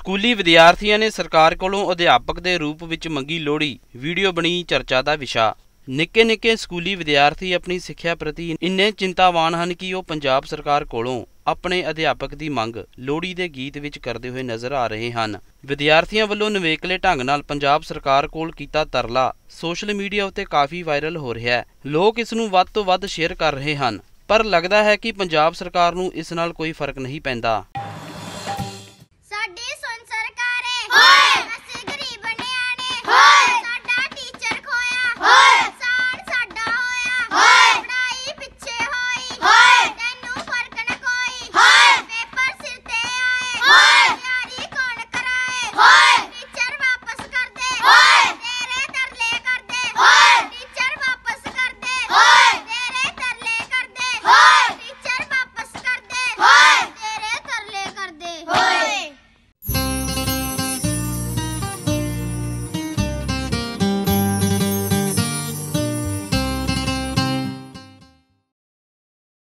ਸਕੂਲੀ ਵਿਦਿਆਰਥੀਆਂ ਨੇ ਸਰਕਾਰ ਕੋਲੋਂ ਅਧਿਆਪਕ ਦੇ ਰੂਪ ਵਿੱਚ ਮੰਗੀ ਲੋੜੀ ਵੀਡੀਓ ਬਣੀ ਚਰਚਾ ਦਾ ਵਿਸ਼ਾ। ਨਿੱਕੇ ਨਿੱਕੇ ਸਕੂਲੀ ਵਿਦਿਆਰਥੀ ਆਪਣੀ ਸਿੱਖਿਆ ਪ੍ਰਤੀ ਇੰਨੇ ਚਿੰਤਾਵਾਨ ਹਨ ਕਿ ਉਹ ਪੰਜਾਬ ਸਰਕਾਰ ਕੋਲੋਂ ਆਪਣੇ ਅਧਿਆਪਕ ਦੀ ਮੰਗ ਲੋੜੀ ਦੇ ਗੀਤ ਵਿੱਚ ਕਰਦੇ ਹੋਏ ਨਜ਼ਰ ਆ ਰਹੇ ਹਨ। ਵਿਦਿਆਰਥੀਆਂ ਵੱਲੋਂ ਨਵੇਕਲੇ ਢੰਗ ਨਾਲ ਪੰਜਾਬ ਸਰਕਾਰ ਕੋਲ ਕੀਤਾ ਤਰਲਾ। ਸੋਸ਼ਲ ਮੀਡੀਆ ਉੱਤੇ ਕਾਫੀ ਵਾਇਰਲ ਹੋ ਰਿਹਾ ਹੈ। ਲੋਕ ਇਸ ਨੂੰ ਵੱਧ ਤੋਂ ਵੱਧ ਸ਼ੇਅਰ ਕਰ ਰਹੇ ਹਨ। ਪਰ ਲੱਗਦਾ ਹੈ ਕਿ ਪੰਜਾਬ ਸਰਕਾਰ ਨੂੰ ਇਸ ਨਾਲ ਕੋਈ ਫ਼ਰਕ ਨਹੀਂ ਪੈਂਦਾ।